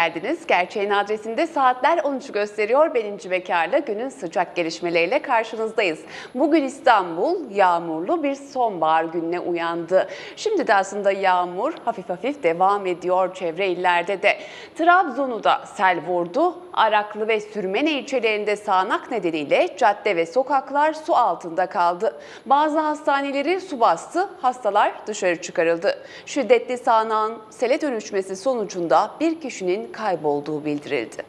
geldiniz. Gerçeğin adresinde saatler 13'ü gösteriyor. Ben İnci Bekar'la günün sıcak gelişmeleriyle karşınızdayız. Bugün İstanbul yağmurlu bir sonbahar gününe uyandı. Şimdi de aslında yağmur hafif hafif devam ediyor çevre illerde de. Trabzon'u da sel vurdu. Araklı ve Sürmene ilçelerinde sağanak nedeniyle cadde ve sokaklar su altında kaldı. Bazı hastaneleri su bastı, hastalar dışarı çıkarıldı. Şiddetli sağanağın sele dönüşmesi sonucunda bir kişinin kaybolduğu bildirildi.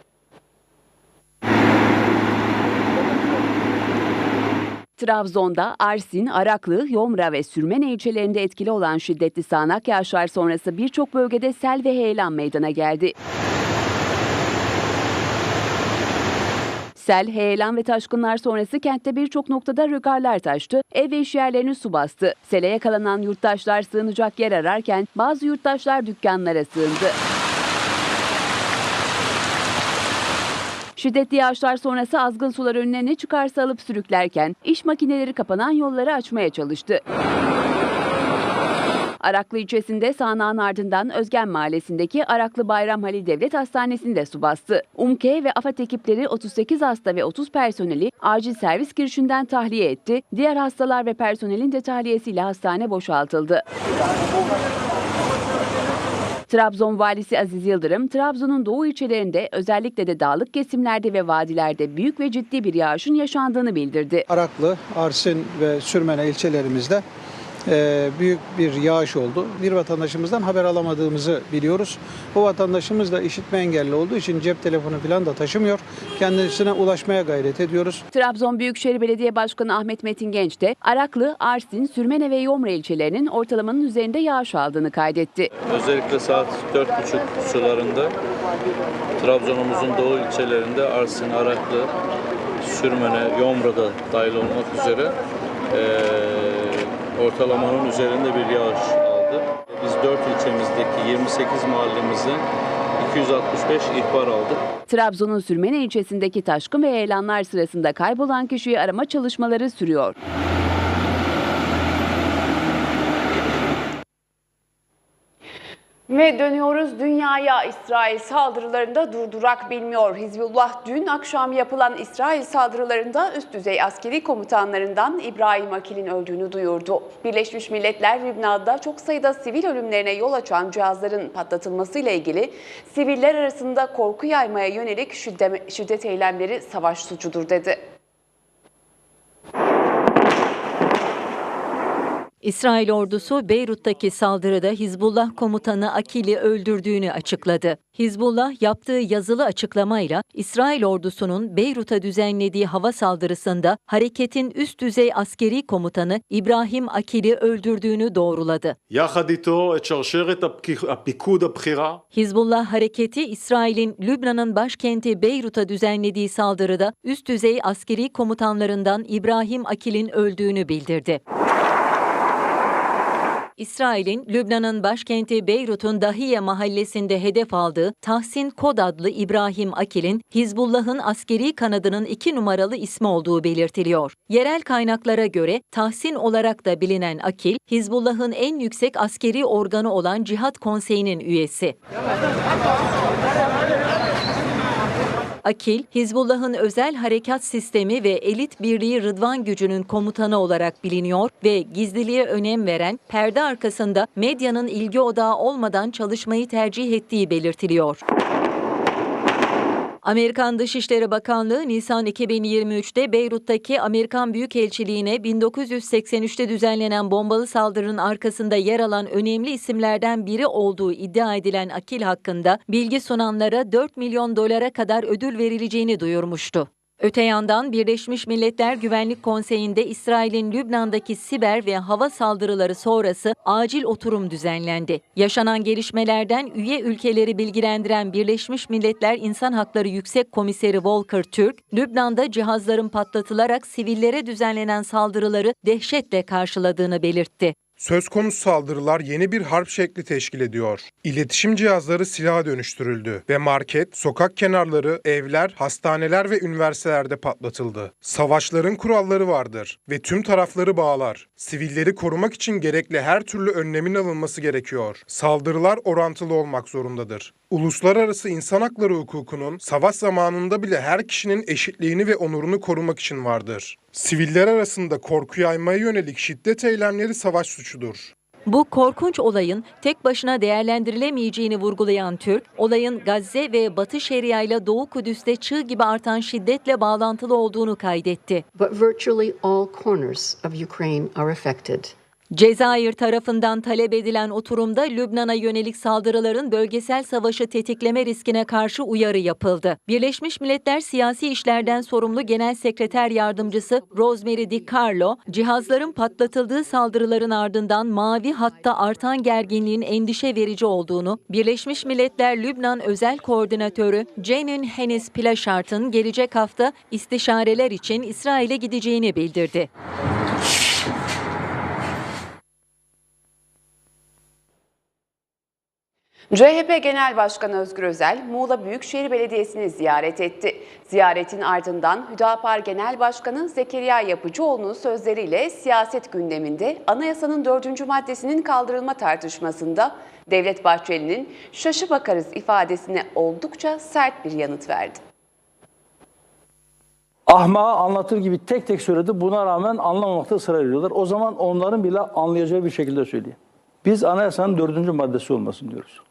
Trabzon'da Arsin, Araklı, Yomra ve Sürmene ilçelerinde etkili olan şiddetli sağanak yağışlar sonrası birçok bölgede sel ve heyelan meydana geldi. Sel, heyelan ve taşkınlar sonrası kentte birçok noktada rögarlar taştı, ev ve iş yerlerini su bastı. Sele yakalanan yurttaşlar sığınacak yer ararken bazı yurttaşlar dükkanlara sığındı. Şiddetli yağışlar sonrası azgın sular önüne ne çıkarsa alıp sürüklerken iş makineleri kapanan yolları açmaya çalıştı. Araklı ilçesinde sağanağın ardından Özgen Mahallesi'ndeki Araklı Bayram Halil Devlet Hastanesi'nde su bastı. UMKE ve AFAD ekipleri 38 hasta ve 30 personeli acil servis girişinden tahliye etti. Diğer hastalar ve personelin de tahliyesiyle hastane boşaltıldı. Trabzon valisi Aziz Yıldırım, Trabzon'un doğu ilçelerinde özellikle de dağlık kesimlerde ve vadilerde büyük ve ciddi bir yağışın yaşandığını bildirdi. Araklı, Arsin ve Sürmene ilçelerimizde büyük bir yağış oldu. Bir vatandaşımızdan haber alamadığımızı biliyoruz. Bu vatandaşımız da işitme engelli olduğu için cep telefonu falan da taşımıyor. Kendisine ulaşmaya gayret ediyoruz. Trabzon Büyükşehir Belediye Başkanı Ahmet Metin Genç de Araklı, Arsin, Sürmene ve Yomra ilçelerinin ortalamanın üzerinde yağış aldığını kaydetti. Özellikle saat 4.30 sularında Trabzon'umuzun doğu ilçelerinde Arsin, Araklı, Sürmene, Yomra'da dahil olmak üzere eee, ortalamanın üzerinde bir yağış aldı. Biz 4 ilçemizdeki 28 mahallemizden 265 ihbar aldık. Trabzon'un Sürmene ilçesindeki taşkın ve heyelanlar sırasında kaybolan kişiyi arama çalışmaları sürüyor. Ve dönüyoruz dünyaya İsrail saldırılarında durdurak bilmiyor. Hizbullah dün akşam yapılan İsrail saldırılarında üst düzey askeri komutanlarından İbrahim Akil'in öldüğünü duyurdu. Birleşmiş Milletler Lübnan'da çok sayıda sivil ölümlerine yol açan cihazların patlatılmasıyla ilgili siviller arasında korku yaymaya yönelik şiddet, eylemleri savaş suçudur dedi. İsrail ordusu Beyrut'taki saldırıda Hizbullah komutanı Akil'i öldürdüğünü açıkladı. Hizbullah yaptığı yazılı açıklamayla İsrail ordusunun Beyrut'a düzenlediği hava saldırısında hareketin üst düzey askeri komutanı İbrahim Akil'i öldürdüğünü doğruladı. Hizbullah hareketi İsrail'in Lübnan'ın başkenti Beyrut'a düzenlediği saldırıda üst düzey askeri komutanlarından İbrahim Akil'in öldüğünü bildirdi. İsrail'in Lübnan'ın başkenti Beyrut'un Dahiye mahallesinde hedef aldığı Tahsin Kod adlı İbrahim Akil'in Hizbullah'ın askeri kanadının iki numaralı ismi olduğu belirtiliyor. Yerel kaynaklara göre Tahsin olarak da bilinen Akil, Hizbullah'ın en yüksek askeri organı olan Cihat Konseyi'nin üyesi. Akil, Hizbullah'ın özel harekat sistemi ve elit birliği Rıdvan gücünün komutanı olarak biliniyor ve gizliliğe önem veren, perde arkasında medyanın ilgi odağı olmadan çalışmayı tercih ettiği belirtiliyor. Amerikan Dışişleri Bakanlığı Nisan 2023'te Beyrut'taki Amerikan Büyükelçiliğine 1983'te düzenlenen bombalı saldırının arkasında yer alan önemli isimlerden biri olduğu iddia edilen Akil hakkında bilgi sunanlara 4 milyon dolara kadar ödül verileceğini duyurmuştu. Öte yandan Birleşmiş Milletler Güvenlik Konseyi'nde İsrail'in Lübnan'daki siber ve hava saldırıları sonrası acil oturum düzenlendi. Yaşanan gelişmelerden üye ülkeleri bilgilendiren Birleşmiş Milletler İnsan Hakları Yüksek Komiseri Volker Türk, Lübnan'da cihazların patlatılarak sivillere düzenlenen saldırıları dehşetle karşıladığını belirtti. Söz konusu saldırılar yeni bir harp şekli teşkil ediyor. İletişim cihazları silaha dönüştürüldü ve market, sokak kenarları, evler, hastaneler ve üniversitelerde patlatıldı. Savaşların kuralları vardır ve tüm tarafları bağlar. Sivilleri korumak için gerekli her türlü önlemin alınması gerekiyor. Saldırılar orantılı olmak zorundadır. Uluslararası insan hakları hukukunun savaş zamanında bile her kişinin eşitliğini ve onurunu korumak için vardır. Siviller arasında korku yaymaya yönelik şiddet eylemleri savaş suçudur. Bu korkunç olayın tek başına değerlendirilemeyeceğini vurgulayan Türk, olayın Gazze ve Batı Şeria ile Doğu Kudüs'te çığ gibi artan şiddetle bağlantılı olduğunu kaydetti. but virtually all corners of Ukraine are affected. Cezayir tarafından talep edilen oturumda Lübnan'a yönelik saldırıların bölgesel savaşı tetikleme riskine karşı uyarı yapıldı. Birleşmiş Milletler Siyasi İşlerden Sorumlu Genel Sekreter Yardımcısı Rosemary DiCarlo, cihazların patlatıldığı saldırıların ardından mavi hatta artan gerginliğin endişe verici olduğunu, Birleşmiş Milletler Lübnan Özel Koordinatörü Jenin Hennis Plaşart'ın gelecek hafta istişareler için İsrail'e gideceğini bildirdi. CHP Genel Başkanı Özgür Özel, Muğla Büyükşehir Belediyesi'ni ziyaret etti. Ziyaretin ardından Hüdapar Genel Başkanı Zekeriya Yapıcıoğlu'nun sözleriyle siyaset gündeminde anayasanın dördüncü maddesinin kaldırılma tartışmasında Devlet Bahçeli'nin şaşı bakarız ifadesine oldukça sert bir yanıt verdi. ahmağı anlatır gibi tek tek söyledi. Buna rağmen anlamamakta ısrar ediyorlar. O zaman onların bile anlayacağı bir şekilde söyleyeyim. Biz anayasanın dördüncü maddesi olmasın diyoruz.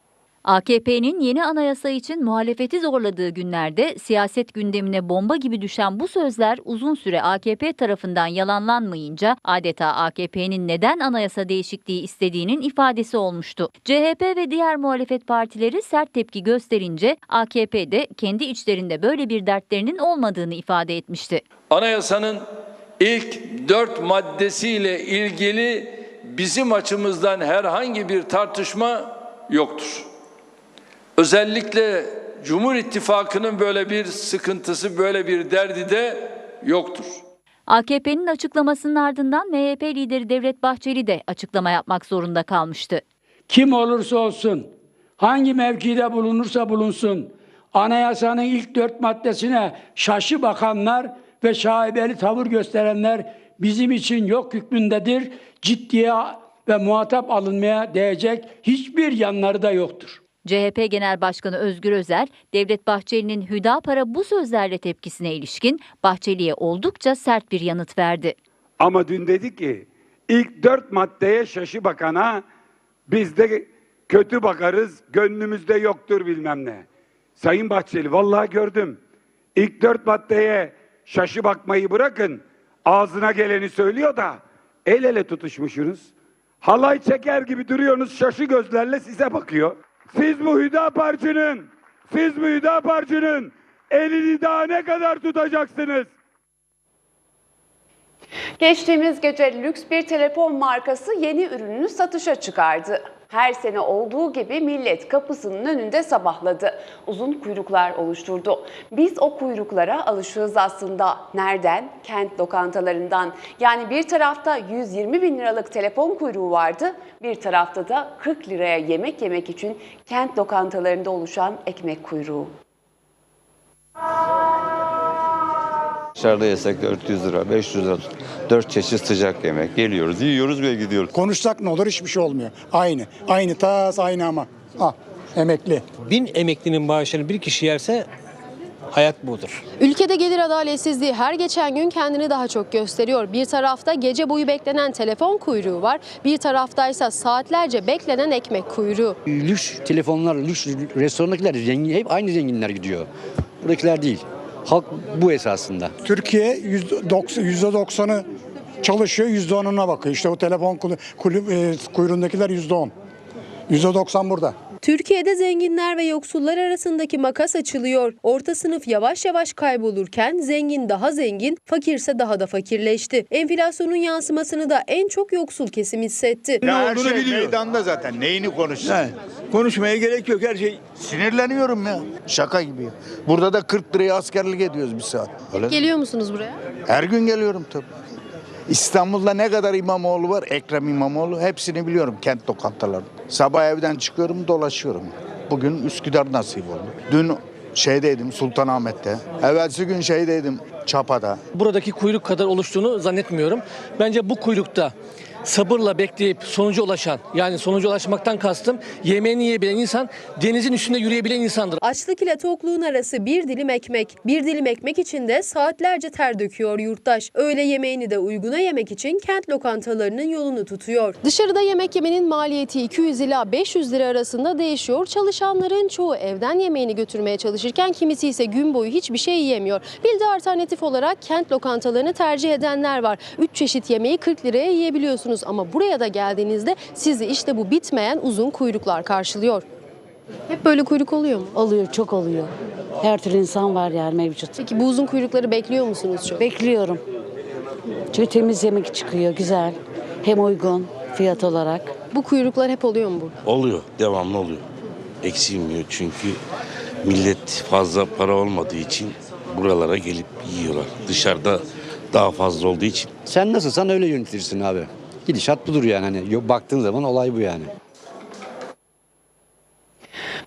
AKP'nin yeni anayasa için muhalefeti zorladığı günlerde siyaset gündemine bomba gibi düşen bu sözler uzun süre AKP tarafından yalanlanmayınca adeta AKP'nin neden anayasa değişikliği istediğinin ifadesi olmuştu. CHP ve diğer muhalefet partileri sert tepki gösterince AKP de kendi içlerinde böyle bir dertlerinin olmadığını ifade etmişti. Anayasanın ilk dört maddesiyle ilgili bizim açımızdan herhangi bir tartışma yoktur. Özellikle Cumhur İttifakı'nın böyle bir sıkıntısı, böyle bir derdi de yoktur. AKP'nin açıklamasının ardından MHP lideri Devlet Bahçeli de açıklama yapmak zorunda kalmıştı. kim olursa olsun, hangi mevkide bulunursa bulunsun, anayasanın ilk dört maddesine şaşı bakanlar ve şaibeli tavır gösterenler bizim için yok hükmündedir. Ciddiye ve muhatap alınmaya değecek hiçbir yanları da yoktur. CHP Genel Başkanı Özgür Özel, Devlet Bahçeli'nin Hüdapar'a bu sözlerle tepkisine ilişkin Bahçeli'ye oldukça sert bir yanıt verdi. Ama dün dedi ki ilk dört maddeye şaşı bakana biz de kötü bakarız gönlümüzde yoktur bilmem ne. Sayın Bahçeli vallahi gördüm. İlk dört maddeye şaşı bakmayı bırakın ağzına geleni söylüyor da el ele tutuşmuşsunuz. Halay çeker gibi duruyorsunuz şaşı gözlerle size bakıyor. Siz bu Hüdaparcı'nın, siz bu Hüdaparcı'nın elini daha ne kadar tutacaksınız? Geçtiğimiz gece lüks bir telefon markası yeni ürününü satışa çıkardı. Her sene olduğu gibi millet kapısının önünde sabahladı. Uzun kuyruklar oluşturdu. Biz o kuyruklara alışığız aslında. Nereden? Kent lokantalarından. Yani bir tarafta 120 bin liralık telefon kuyruğu vardı. Bir tarafta da 40 liraya yemek yemek için kent lokantalarında oluşan ekmek kuyruğu. Dışarıda yesek 400 lira, 500 lira. 4 çeşit sıcak yemek. Geliyoruz, yiyoruz ve gidiyoruz. Konuşsak ne olur hiçbir şey olmuyor. Aynı. Aynı tas aynı ama. Ah emekli. Bin emeklinin maaşını bir kişi yerse hayat budur. Ülkede gelir adaletsizliği her geçen gün kendini daha çok gösteriyor. Bir tarafta gece boyu beklenen telefon kuyruğu var. Bir taraftaysa saatlerce beklenen ekmek kuyruğu. Lüks telefonlar, lüks restorandakiler zengin, hep aynı zenginler gidiyor. Buradakiler değil. Halk bu esasında. Türkiye %90'ı çalışıyor %10'una bakıyor. İşte o telefon kulu- kulüp, e, kuyruğundakiler %10. %90 burada. Türkiye'de zenginler ve yoksullar arasındaki makas açılıyor. Orta sınıf yavaş yavaş kaybolurken zengin daha zengin, fakirse daha da fakirleşti. Enflasyonun yansımasını da en çok yoksul kesim hissetti. Ne olduğunu biliyor. Meydanda zaten. Neyini konuşacak? konuşmaya gerek yok her şey. Sinirleniyorum ya. Şaka gibi. ya. Burada da 40 liraya askerlik ediyoruz bir saat. Öyle. Geliyor musunuz buraya? Her gün geliyorum tabii. İstanbul'da ne kadar İmamoğlu var? Ekrem İmamoğlu. Hepsini biliyorum kent lokantalarında. Sabah evden çıkıyorum dolaşıyorum. Bugün Üsküdar nasip oldu. Dün şeydeydim Sultanahmet'te. Evvelsi gün şeydeydim Çapa'da. Buradaki kuyruk kadar oluştuğunu zannetmiyorum. Bence bu kuyrukta sabırla bekleyip sonuca ulaşan yani sonuca ulaşmaktan kastım yemeğini yiyebilen insan denizin üstünde yürüyebilen insandır. Açlık ile tokluğun arası bir dilim ekmek. Bir dilim ekmek için de saatlerce ter döküyor yurttaş. Öğle yemeğini de uyguna yemek için kent lokantalarının yolunu tutuyor. Dışarıda yemek yemenin maliyeti 200 ila 500 lira arasında değişiyor. Çalışanların çoğu evden yemeğini götürmeye çalışırken kimisi ise gün boyu hiçbir şey yiyemiyor. Bir de alternatif olarak kent lokantalarını tercih edenler var. 3 çeşit yemeği 40 liraya yiyebiliyorsunuz ama buraya da geldiğinizde sizi işte bu bitmeyen uzun kuyruklar karşılıyor. Hep böyle kuyruk oluyor mu? Oluyor, çok oluyor. Her türlü insan var yani mevcut. Peki bu uzun kuyrukları bekliyor musunuz çok? Bekliyorum. Çünkü temiz yemek çıkıyor, güzel. Hem uygun fiyat olarak. Bu kuyruklar hep oluyor mu burada? Oluyor, devamlı oluyor. Eksilmiyor çünkü millet fazla para olmadığı için buralara gelip yiyorlar. Dışarıda daha fazla olduğu için. Sen nasılsan öyle yönetirsin abi. Gidişat budur yani. Hani baktığın zaman olay bu yani.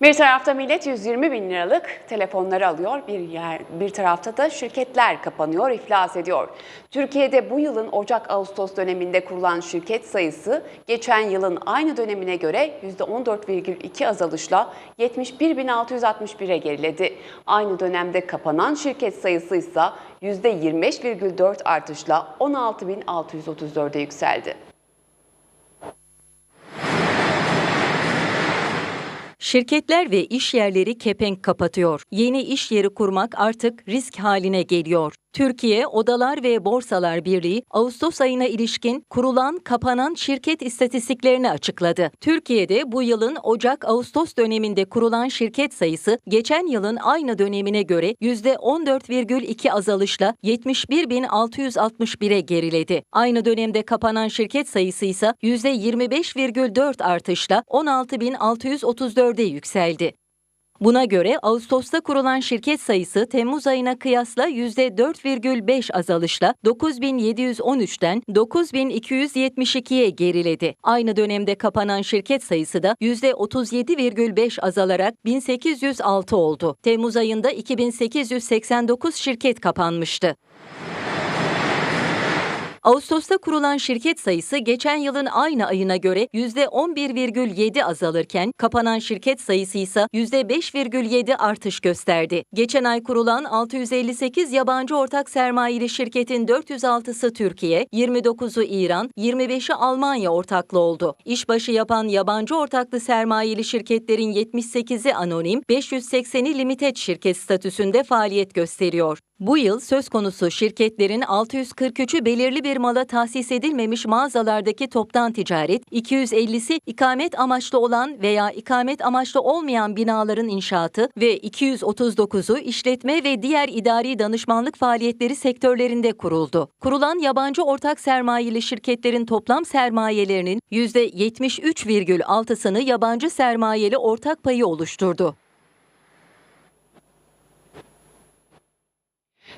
Bir tarafta millet 120 bin liralık telefonları alıyor, bir yer, bir tarafta da şirketler kapanıyor, iflas ediyor. Türkiye'de bu yılın Ocak-Ağustos döneminde kurulan şirket sayısı geçen yılın aynı dönemine göre %14,2 azalışla 71.661'e geriledi. Aynı dönemde kapanan şirket sayısı ise %25,4 artışla 16.634'e yükseldi. Şirketler ve iş yerleri kepenk kapatıyor. Yeni iş yeri kurmak artık risk haline geliyor. Türkiye Odalar ve Borsalar Birliği Ağustos ayına ilişkin kurulan kapanan şirket istatistiklerini açıkladı. Türkiye'de bu yılın Ocak-Ağustos döneminde kurulan şirket sayısı geçen yılın aynı dönemine göre %14,2 azalışla 71.661'e geriledi. Aynı dönemde kapanan şirket sayısı ise %25,4 artışla 16.634'e yükseldi. Buna göre Ağustos'ta kurulan şirket sayısı Temmuz ayına kıyasla %4,5 azalışla 9713'ten 9272'ye geriledi. Aynı dönemde kapanan şirket sayısı da %37,5 azalarak 1806 oldu. Temmuz ayında 2889 şirket kapanmıştı. Ağustos'ta kurulan şirket sayısı geçen yılın aynı ayına göre %11,7 azalırken kapanan şirket sayısı ise %5,7 artış gösterdi. Geçen ay kurulan 658 yabancı ortak sermayeli şirketin 406'sı Türkiye, 29'u İran, 25'i Almanya ortaklı oldu. İşbaşı yapan yabancı ortaklı sermayeli şirketlerin 78'i anonim, 580'i limited şirket statüsünde faaliyet gösteriyor. Bu yıl söz konusu şirketlerin 643'ü belirli bir mala tahsis edilmemiş mağazalardaki toptan ticaret, 250'si ikamet amaçlı olan veya ikamet amaçlı olmayan binaların inşaatı ve 239'u işletme ve diğer idari danışmanlık faaliyetleri sektörlerinde kuruldu. Kurulan yabancı ortak sermayeli şirketlerin toplam sermayelerinin %73,6'sını yabancı sermayeli ortak payı oluşturdu.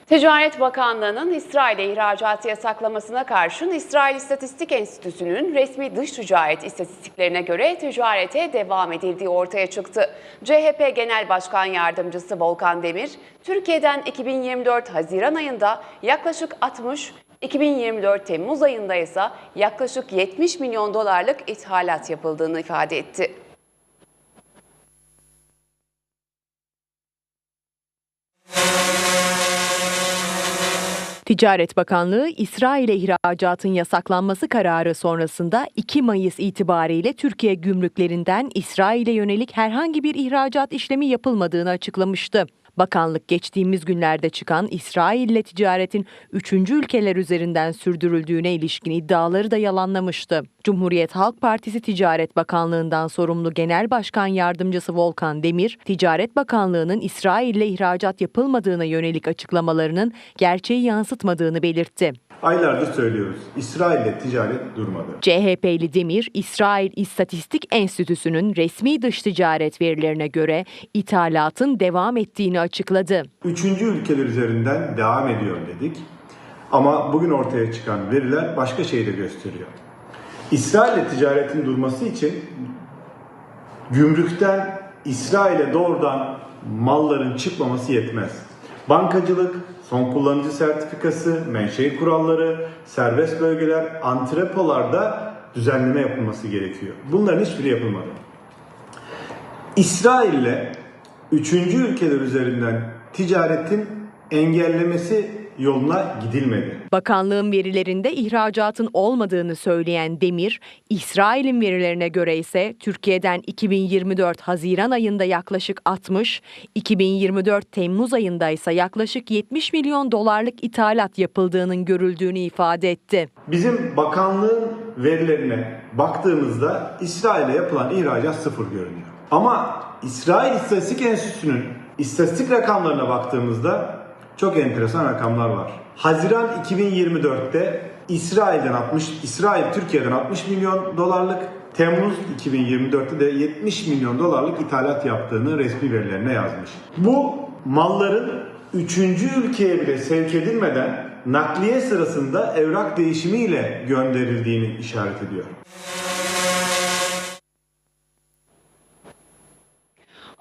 Ticaret Bakanlığı'nın İsrail'e ihracat yasaklamasına karşın İsrail İstatistik Enstitüsü'nün resmi dış ticaret istatistiklerine göre ticarete devam edildiği ortaya çıktı. CHP Genel Başkan Yardımcısı Volkan Demir, Türkiye'den 2024 Haziran ayında yaklaşık 60, 2024 Temmuz ayında ise yaklaşık 70 milyon dolarlık ithalat yapıldığını ifade etti. Ticaret Bakanlığı İsrail'e ihracatın yasaklanması kararı sonrasında 2 Mayıs itibariyle Türkiye gümrüklerinden İsrail'e yönelik herhangi bir ihracat işlemi yapılmadığını açıklamıştı. Bakanlık geçtiğimiz günlerde çıkan İsrail ile ticaretin üçüncü ülkeler üzerinden sürdürüldüğüne ilişkin iddiaları da yalanlamıştı. Cumhuriyet Halk Partisi Ticaret Bakanlığı'ndan sorumlu Genel Başkan Yardımcısı Volkan Demir, Ticaret Bakanlığı'nın İsrail ile ihracat yapılmadığına yönelik açıklamalarının gerçeği yansıtmadığını belirtti. Aylardır söylüyoruz. İsrail ile ticaret durmadı. CHP'li Demir, İsrail İstatistik Enstitüsü'nün resmi dış ticaret verilerine göre ithalatın devam ettiğini açıkladı. Üçüncü ülkeler üzerinden devam ediyor dedik. Ama bugün ortaya çıkan veriler başka şeyi de gösteriyor. İsrail ile ticaretin durması için gümrükten İsrail'e doğrudan malların çıkmaması yetmez. Bankacılık, son kullanıcı sertifikası, menşei kuralları, serbest bölgeler, antrepolarda düzenleme yapılması gerekiyor. Bunların hiçbiri yapılmadı. İsrail'le üçüncü ülkeler üzerinden ticaretin engellemesi yoluna gidilmedi. Bakanlığın verilerinde ihracatın olmadığını söyleyen Demir, İsrail'in verilerine göre ise Türkiye'den 2024 Haziran ayında yaklaşık 60, 2024 Temmuz ayında ise yaklaşık 70 milyon dolarlık ithalat yapıldığının görüldüğünü ifade etti. Bizim bakanlığın verilerine baktığımızda İsrail'e yapılan ihracat sıfır görünüyor. Ama İsrail İstatistik Enstitüsü'nün istatistik rakamlarına baktığımızda çok enteresan rakamlar var. Haziran 2024'te İsrail'den 60, İsrail Türkiye'den 60 milyon dolarlık, Temmuz 2024'te de 70 milyon dolarlık ithalat yaptığını resmi verilerine yazmış. Bu malların üçüncü ülkeye bile sevk edilmeden nakliye sırasında evrak değişimiyle gönderildiğini işaret ediyor.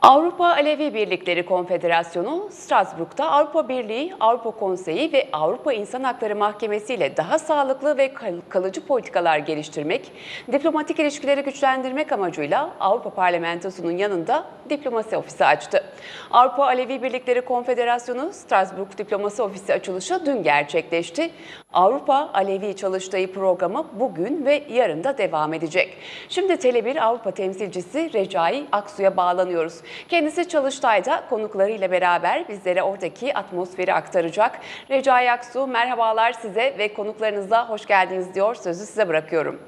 Avrupa Alevi Birlikleri Konfederasyonu Strasbourg'da Avrupa Birliği, Avrupa Konseyi ve Avrupa İnsan Hakları Mahkemesi ile daha sağlıklı ve kal- kalıcı politikalar geliştirmek, diplomatik ilişkileri güçlendirmek amacıyla Avrupa Parlamentosu'nun yanında diplomasi ofisi açtı. Avrupa Alevi Birlikleri Konfederasyonu Strasbourg Diplomasi Ofisi açılışı dün gerçekleşti. Avrupa Alevi Çalıştayı programı bugün ve yarın da devam edecek. Şimdi Tele1 Avrupa temsilcisi Recai Aksu'ya bağlanıyoruz. Kendisi Çalıştay'da konuklarıyla beraber bizlere oradaki atmosferi aktaracak. Recai Aksu merhabalar size ve konuklarınıza hoş geldiniz diyor. Sözü size bırakıyorum.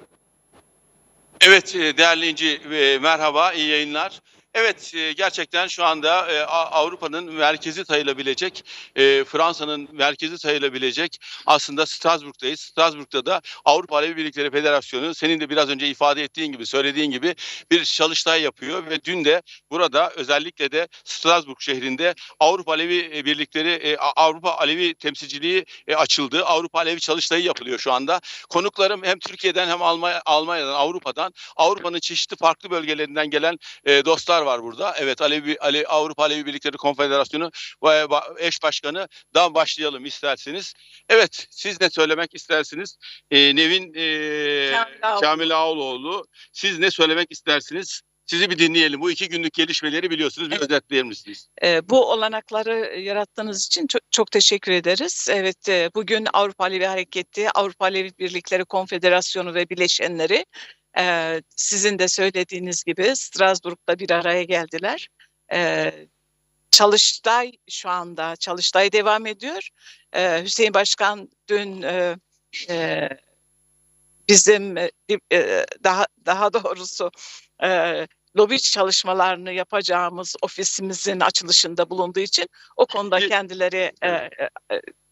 Evet e, değerli İnci e, merhaba iyi yayınlar. Evet e, gerçekten şu anda e, Avrupa'nın merkezi sayılabilecek, e, Fransa'nın merkezi sayılabilecek aslında Strasbourg'dayız. Strasbourg'da da Avrupa Alevi Birlikleri Federasyonu senin de biraz önce ifade ettiğin gibi söylediğin gibi bir çalıştay yapıyor ve dün de burada özellikle de Strasbourg şehrinde Avrupa Alevi Birlikleri Avrupa Alevi temsilciliği açıldı. Avrupa Alevi çalıştayı yapılıyor şu anda. Konuklarım hem Türkiye'den hem Almanya, Almanya'dan, Avrupa'dan, Avrupa'nın çeşitli farklı bölgelerinden gelen dostlar var burada. Evet Alevi, Ale, Avrupa Alevi Birlikleri Konfederasyonu eş başkanıdan başlayalım isterseniz. Evet siz ne söylemek istersiniz? E, Nevin e, Ağaoğlu. Kamil Ağaoğlu siz ne söylemek istersiniz? Sizi bir dinleyelim. Bu iki günlük gelişmeleri biliyorsunuz. Bir özetleyer misiniz? Ee, Bu olanakları yarattığınız için çok, çok teşekkür ederiz. Evet, e, bugün Avrupa Alevi Hareketi, Avrupa Alevi Birlikleri Konfederasyonu ve bileşenleri e, sizin de söylediğiniz gibi Strasbourg'da bir araya geldiler. E, Çalıştay şu anda, Çalıştay devam ediyor. E, Hüseyin Başkan dün e, e, bizim e, daha daha doğrusu e, lobi çalışmalarını yapacağımız ofisimizin açılışında bulunduğu için o konuda kendileri e, e,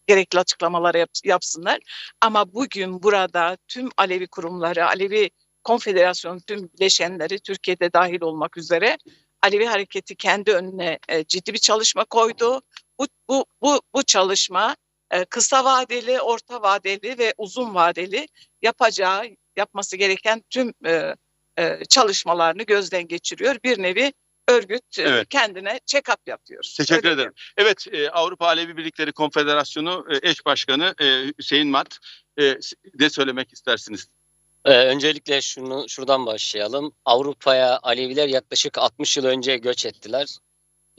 gerekli açıklamaları yap- yapsınlar. Ama bugün burada tüm Alevi kurumları, Alevi Konfederasyonu tüm bileşenleri Türkiye'de dahil olmak üzere Alevi Hareketi kendi önüne e, ciddi bir çalışma koydu. Bu, bu, bu, bu çalışma e, kısa vadeli, orta vadeli ve uzun vadeli yapacağı, yapması gereken tüm e, e, çalışmalarını gözden geçiriyor. Bir nevi örgüt e, Evet. kendine check-up yapıyor. Teşekkür Öyle ederim. Evet, e, Avrupa Alevi Birlikleri Konfederasyonu e, eş başkanı Hüseyin Mat e, s- ne söylemek istersiniz? Ee, öncelikle şunu şuradan başlayalım. Avrupa'ya Aleviler yaklaşık 60 yıl önce göç ettiler.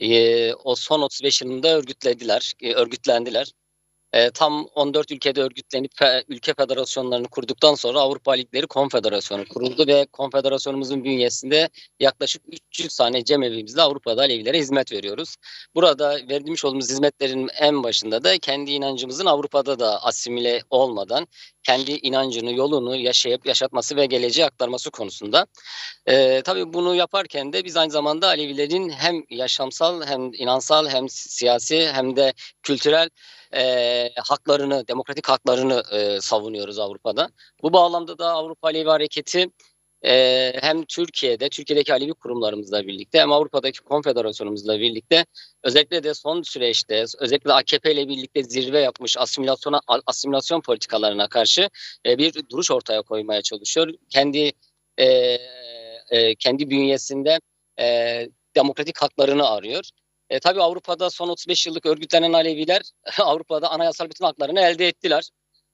Ee, o son 35 yılında örgütlediler, e, örgütlendiler. Ee, tam 14 ülkede örgütlenip fe- ülke federasyonlarını kurduktan sonra Avrupa Ligleri Konfederasyonu kuruldu ve konfederasyonumuzun bünyesinde yaklaşık 300 tane cemevimizde Avrupa'da Alevilere hizmet veriyoruz. Burada vermiş olduğumuz hizmetlerin en başında da kendi inancımızın Avrupa'da da asimile olmadan kendi inancını, yolunu yaşayıp yaşatması ve geleceğe aktarması konusunda. Ee, tabii bunu yaparken de biz aynı zamanda Alevilerin hem yaşamsal hem inansal hem siyasi hem de kültürel e, haklarını, demokratik haklarını e, savunuyoruz Avrupa'da. Bu bağlamda da Avrupa Alevi Hareketi e, hem Türkiye'de, Türkiye'deki Alevi kurumlarımızla birlikte hem Avrupa'daki konfederasyonumuzla birlikte özellikle de son süreçte özellikle AKP ile birlikte zirve yapmış asimilasyona asimilasyon politikalarına karşı e, bir duruş ortaya koymaya çalışıyor. Kendi e, e, kendi bünyesinde e, demokratik haklarını arıyor. E, tabii Avrupa'da son 35 yıllık örgütlenen Aleviler Avrupa'da anayasal bütün haklarını elde ettiler.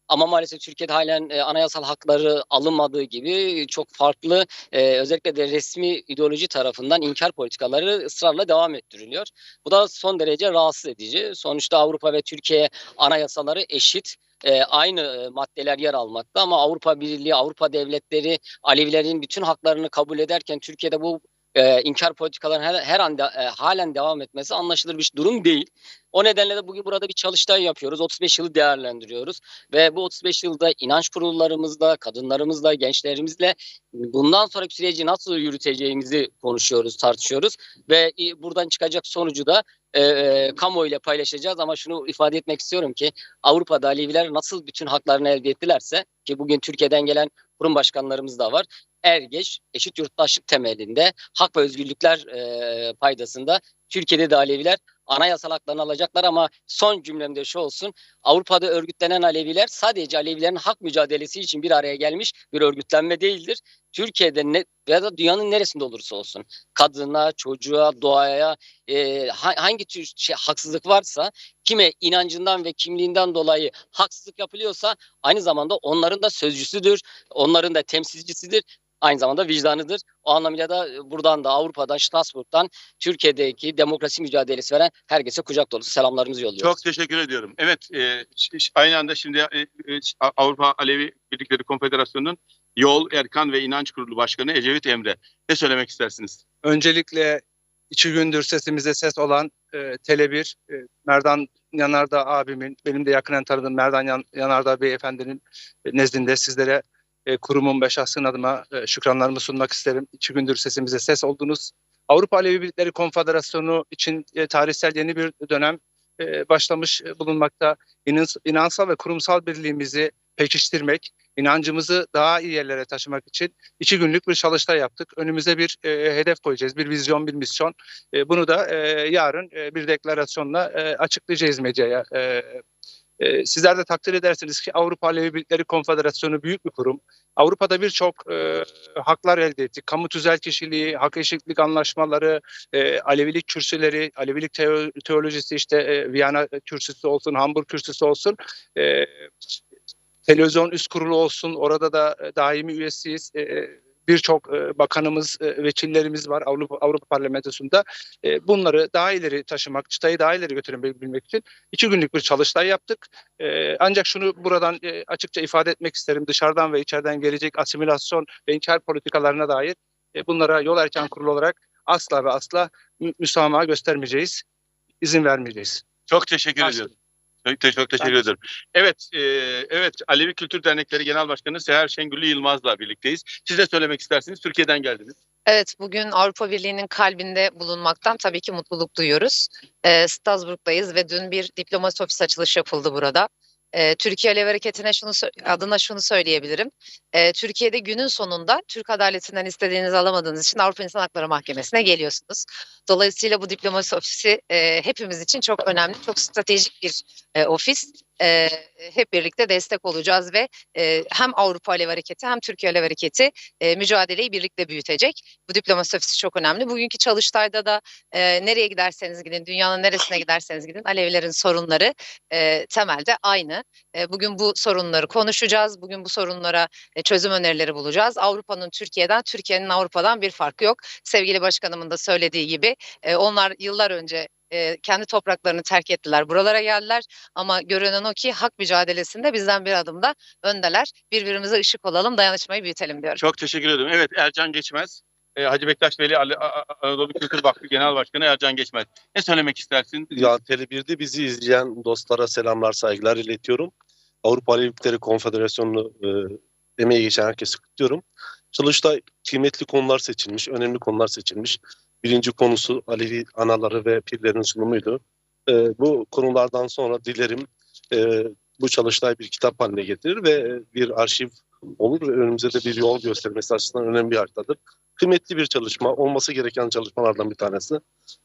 Ama maalesef Türkiye'de halen e, anayasal hakları alınmadığı gibi çok farklı e, özellikle de resmi ideoloji tarafından inkar politikaları ısrarla devam ettiriliyor. Bu da son derece rahatsız edici. Sonuçta Avrupa ve Türkiye anayasaları eşit. E, aynı e, maddeler yer almakta ama Avrupa Birliği, Avrupa devletleri Alevilerin bütün haklarını kabul ederken Türkiye'de bu e, inkar politikaların her, her an de- e, halen devam etmesi anlaşılır bir durum değil. O nedenle de bugün burada bir çalıştay yapıyoruz. 35 yılı değerlendiriyoruz ve bu 35 yılda inanç kurullarımızla, kadınlarımızla, gençlerimizle bundan sonraki süreci nasıl yürüteceğimizi konuşuyoruz, tartışıyoruz ve e, buradan çıkacak sonucu da e, e, kamuoyuyla paylaşacağız ama şunu ifade etmek istiyorum ki Avrupa'da Aleviler nasıl bütün haklarını elde ettilerse ki bugün Türkiye'den gelen kurum başkanlarımız da var. Er geç eşit yurttaşlık temelinde hak ve özgürlükler e, paydasında Türkiye'de de Aleviler anayasal haklarını alacaklar ama son cümlemde şu olsun. Avrupa'da örgütlenen Aleviler sadece Alevilerin hak mücadelesi için bir araya gelmiş bir örgütlenme değildir. Türkiye'de ne ya da dünyanın neresinde olursa olsun kadına, çocuğa, doğaya e, ha- hangi tür şey, haksızlık varsa kime inancından ve kimliğinden dolayı haksızlık yapılıyorsa aynı zamanda onların da sözcüsüdür, onların da temsilcisidir. Aynı zamanda vicdanıdır. O anlamıyla da e, buradan da Avrupa'dan, Strasbourg'dan Türkiye'deki demokrasi mücadelesi veren herkese kucak dolusu selamlarımızı yolluyoruz. Çok teşekkür ediyorum. Evet, e, aynı anda şimdi e, e, Avrupa Alevi Birlikleri Konfederasyonu'nun Yol, Erkan ve İnanç Kurulu Başkanı Ecevit Emre. Ne söylemek istersiniz? Öncelikle iki gündür sesimize ses olan e, Tele1, e, Merdan Yanardağ abimin, benim de yakinen tanıdığım Merdan Yan, Yanardağ beyefendinin nezdinde sizlere e, kurumun ve şahsın adıma e, şükranlarımı sunmak isterim. İki gündür sesimize ses oldunuz. Avrupa Alevi Birlikleri Konfederasyonu için e, tarihsel yeni bir dönem e, başlamış bulunmakta. İnans- İnansal ve kurumsal birliğimizi pekiştirmek, inancımızı daha iyi yerlere taşımak için iki günlük bir çalıştay yaptık. Önümüze bir e, hedef koyacağız, bir vizyon, bir misyon. E, bunu da e, yarın e, bir deklarasyonla e, açıklayacağız medyaya. E, e, sizler de takdir edersiniz ki Avrupa Alevi Birlikleri Konfederasyonu büyük bir kurum. Avrupa'da birçok e, haklar elde ettik. Kamu tüzel kişiliği, hak eşitlik anlaşmaları, e, Alevilik kürsüleri, Alevilik teo- teolojisi işte e, Viyana kürsüsü olsun, Hamburg kürsüsü olsun. E, televizyon üst kurulu olsun orada da e, daimi üyesiyiz. E, Birçok e, bakanımız, e, vekillerimiz var Avrupa, Avrupa Parlamentosu'nda. E, bunları daha ileri taşımak, çıtayı daha ileri götürebilmek için iki günlük bir çalıştay yaptık. E, ancak şunu buradan e, açıkça ifade etmek isterim. Dışarıdan ve içeriden gelecek asimilasyon ve inkar politikalarına dair e, bunlara yol erken kurulu olarak asla ve asla mü- müsamaha göstermeyeceğiz, izin vermeyeceğiz. Çok teşekkür ediyorum. Te- çok teşekkür ederim. Evet, e, evet Alevi Kültür Dernekleri Genel Başkanı Seher Şengüllü Yılmaz'la birlikteyiz. Siz de söylemek istersiniz. Türkiye'den geldiniz. Evet, bugün Avrupa Birliği'nin kalbinde bulunmaktan tabii ki mutluluk duyuyoruz. Ee, Strasbourg'dayız ve dün bir diplomasi ofisi açılışı yapıldı burada. Ee, Türkiye Alev Hareketi'ne şunu adına şunu söyleyebilirim. Ee, Türkiye'de günün sonunda Türk adaletinden istediğinizi alamadığınız için Avrupa İnsan Hakları Mahkemesi'ne geliyorsunuz. Dolayısıyla bu diplomasi ofisi e, hepimiz için çok önemli, çok stratejik bir e, ofis. E, hep birlikte destek olacağız ve e, hem Avrupa Alev Hareketi hem Türkiye Alev Hareketi e, mücadeleyi birlikte büyütecek. Bu diplomasi ofisi çok önemli. Bugünkü çalıştayda da e, nereye giderseniz gidin, dünyanın neresine giderseniz gidin, Alevilerin sorunları e, temelde aynı. E, bugün bu sorunları konuşacağız. Bugün bu sorunlara e, çözüm önerileri bulacağız. Avrupa'nın Türkiye'den, Türkiye'nin Avrupa'dan bir farkı yok. Sevgili başkanımın da söylediği gibi e, onlar yıllar önce e, kendi topraklarını terk ettiler, buralara geldiler. Ama görünen o ki hak mücadelesinde bizden bir adım da öndeler. Birbirimize ışık olalım, dayanışmayı büyütelim diyorum. Çok teşekkür ederim. Evet Ercan Geçmez. e, Hacı Bektaş Veli Ali- Anadolu Kültür Vakfı Genel Başkanı Ercan Geçmez. Ne söylemek istersin? Ya Tele1'de bizi izleyen dostlara selamlar, saygılar iletiyorum. Avrupa Alevi Birlikleri Konfederasyonu'nu e, emeği geçen herkese kutluyorum. Çalıştay kıymetli konular seçilmiş, önemli konular seçilmiş. Birinci konusu Alevi anaları ve pirlerin sunumuydu. E, bu konulardan sonra dilerim e, bu çalıştay bir kitap haline getirir ve bir arşiv olur önümüze de bir yol göstermesi açısından önemli bir haritadır. Kıymetli bir çalışma, olması gereken çalışmalardan bir tanesi.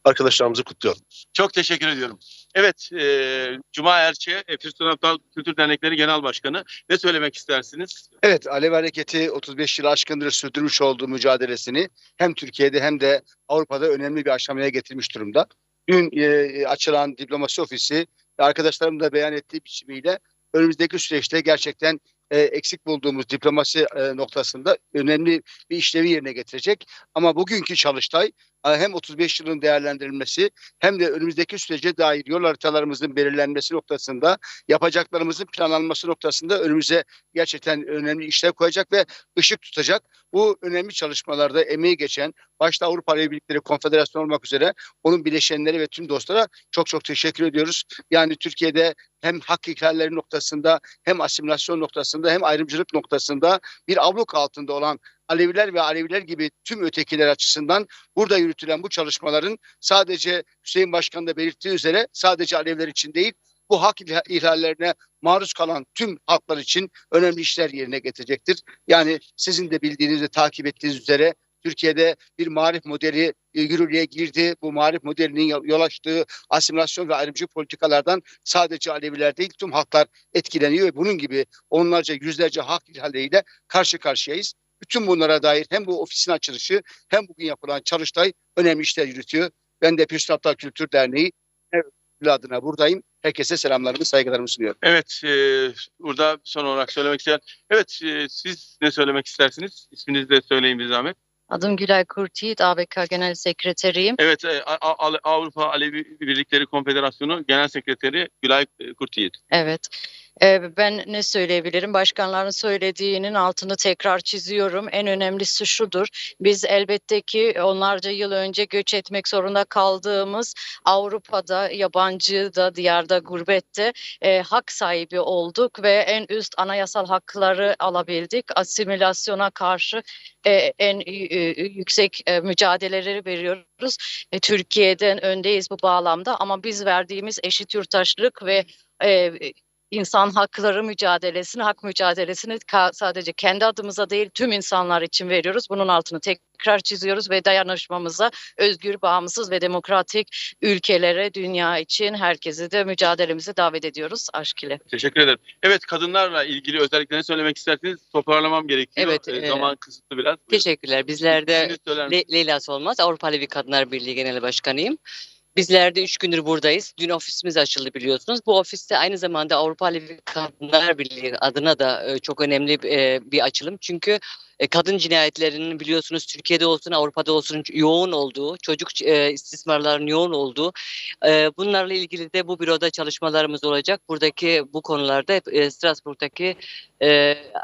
Arkadaşlarımızı kutluyorum. Çok teşekkür ediyorum. Evet, e, Cuma Erçe, e, Filistin Aptal Kültür Dernekleri Genel Başkanı. Ne söylemek istersiniz? Evet, Alev Hareketi 35 yıl aşkındır sürdürmüş olduğu mücadelesini hem Türkiye'de hem de Avrupa'da önemli bir aşamaya getirmiş durumda. dün e, açılan diplomasi ofisi arkadaşlarım da beyan ettiği biçimiyle önümüzdeki süreçte gerçekten e, eksik bulduğumuz diplomasi e, noktasında önemli bir işlevi yerine getirecek. Ama bugünkü çalıştay hem 35 yılın değerlendirilmesi hem de önümüzdeki sürece dair yol haritalarımızın belirlenmesi noktasında yapacaklarımızın planlanması noktasında önümüze gerçekten önemli işler koyacak ve ışık tutacak. Bu önemli çalışmalarda emeği geçen başta Avrupa Birlikleri Konfederasyonu olmak üzere onun bileşenleri ve tüm dostlara çok çok teşekkür ediyoruz. Yani Türkiye'de hem hak ihlalleri noktasında hem asimilasyon noktasında hem ayrımcılık noktasında bir abluk altında olan Aleviler ve Aleviler gibi tüm ötekiler açısından burada yürütülen bu çalışmaların sadece Hüseyin Başkan da belirttiği üzere sadece Aleviler için değil bu hak ihlallerine maruz kalan tüm halklar için önemli işler yerine getirecektir. Yani sizin de bildiğiniz ve takip ettiğiniz üzere Türkiye'de bir marif modeli e, yürürlüğe girdi. Bu marif modelinin yol açtığı asimilasyon ve ayrımcı politikalardan sadece Aleviler değil tüm halklar etkileniyor ve bunun gibi onlarca yüzlerce hak ihlalleriyle karşı karşıyayız. Bütün bunlara dair hem bu ofisin açılışı hem bugün yapılan çalıştay önemli işler yürütüyor. Ben de Püstaptal Kültür Derneği adına buradayım. Herkese selamlarımı, saygılarımı sunuyorum. Evet, e, burada son olarak söylemek isteyen. Evet, e, siz ne söylemek istersiniz? İsminizi de söyleyin bir zahmet. Adım Gülay Kurtiyiğit, ABK Genel Sekreteriyim. Evet, e, A- A- Avrupa Alevi Birlikleri Konfederasyonu Genel Sekreteri Gülay e, Kurtiyiğit. Evet. Ee, Ben ne söyleyebilirim? Başkanların söylediğinin altını tekrar çiziyorum. En önemlisi şudur. Biz elbette ki onlarca yıl önce göç etmek zorunda kaldığımız Avrupa'da, yabancı da, diyarda, gurbette e, hak sahibi olduk ve en üst anayasal hakları alabildik. Asimilasyona karşı e, en e, yüksek e, mücadeleleri veriyoruz. E, Türkiye'den öndeyiz bu bağlamda ama biz verdiğimiz eşit yurttaşlık ve e, insan hakları mücadelesini, hak mücadelesini sadece kendi adımıza değil tüm insanlar için veriyoruz. Bunun altını tekrar çiziyoruz ve dayanışmamıza özgür, bağımsız ve demokratik ülkelere, dünya için herkesi de mücadelemize davet ediyoruz aşk ile. Teşekkür ederim. Evet, kadınlarla ilgili özelliklerini söylemek isterseniz toparlamam gerekiyor. Evet, E, e, zaman kısıtlı biraz. Teşekkürler. Bizler de? Le- Leyla Solmaz, Avrupa Alevi Kadınlar Birliği Genel Başkanıyım. Bizler de üç gündür buradayız. Dün ofisimiz açıldı biliyorsunuz. Bu ofiste aynı zamanda Avrupa Alevi Kadınlar Birliği adına da e, çok önemli e, bir açılım. Çünkü e, kadın cinayetlerinin biliyorsunuz Türkiye'de olsun Avrupa'da olsun yoğun olduğu, çocuk e, istismarların yoğun olduğu e, bunlarla ilgili de bu büroda çalışmalarımız olacak. Buradaki bu konularda hep e, Strasbourg'daki e,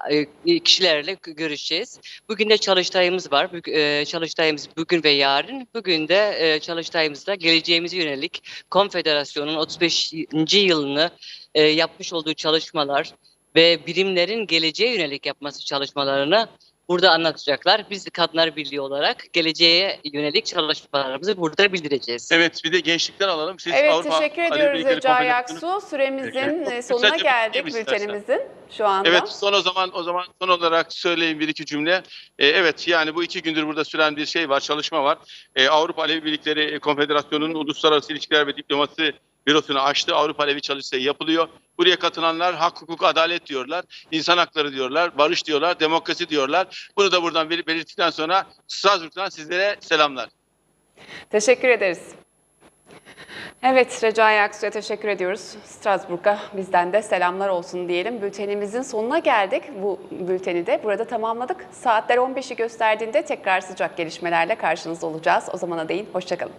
e, kişilerle görüşeceğiz. Bugün de çalıştayımız var. E, çalıştayımız bugün ve yarın. Bugün de e, çalıştayımızda geleceğimize yönelik Konfederasyon'un 35. yılını e, yapmış olduğu çalışmalar ve birimlerin geleceğe yönelik yapması çalışmalarını burada anlatacaklar. Biz Kadınlar Birliği olarak geleceğe yönelik çalışmalarımızı burada bildireceğiz. Evet, bir de gençlikten alalım. Siz Evet Avrupa teşekkür ediyoruz Konfederasyonu- Aksu. Süremizin Peki. e, sonuna Kısaca geldik bültenimizin şu anda. Evet son o zaman o zaman son olarak söyleyeyim bir iki cümle. Ee, evet yani bu iki gündür burada süren bir şey var çalışma var. Ee, Avrupa Alevi Birlikleri Konfederasyonu'nun Uluslararası İlişkiler ve Diplomasi Bürosunu açtı. Avrupa Alevi çalıştayı yapılıyor. Buraya katılanlar hak, hukuk, adalet diyorlar. insan hakları diyorlar. Barış diyorlar. Demokrasi diyorlar. Bunu da buradan bel- belirttikten sonra Strasbourg'dan sizlere selamlar. Teşekkür ederiz. Evet Recai Aksu'ya teşekkür ediyoruz. Strasbourg'a bizden de selamlar olsun diyelim. Bültenimizin sonuna geldik. Bu bülteni de burada tamamladık. Saatler 15'i gösterdiğinde tekrar sıcak gelişmelerle karşınızda olacağız. O zamana değin hoşçakalın.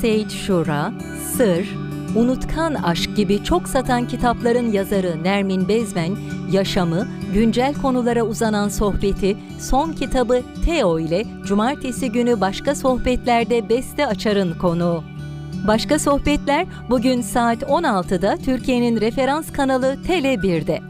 Seyit Şura, Sır, Unutkan Aşk gibi çok satan kitapların yazarı Nermin Bezmen, yaşamı, güncel konulara uzanan sohbeti, son kitabı Teo ile cumartesi günü başka sohbetlerde Beste Açar'ın konuğu. Başka sohbetler bugün saat 16'da Türkiye'nin referans kanalı Tele1'de.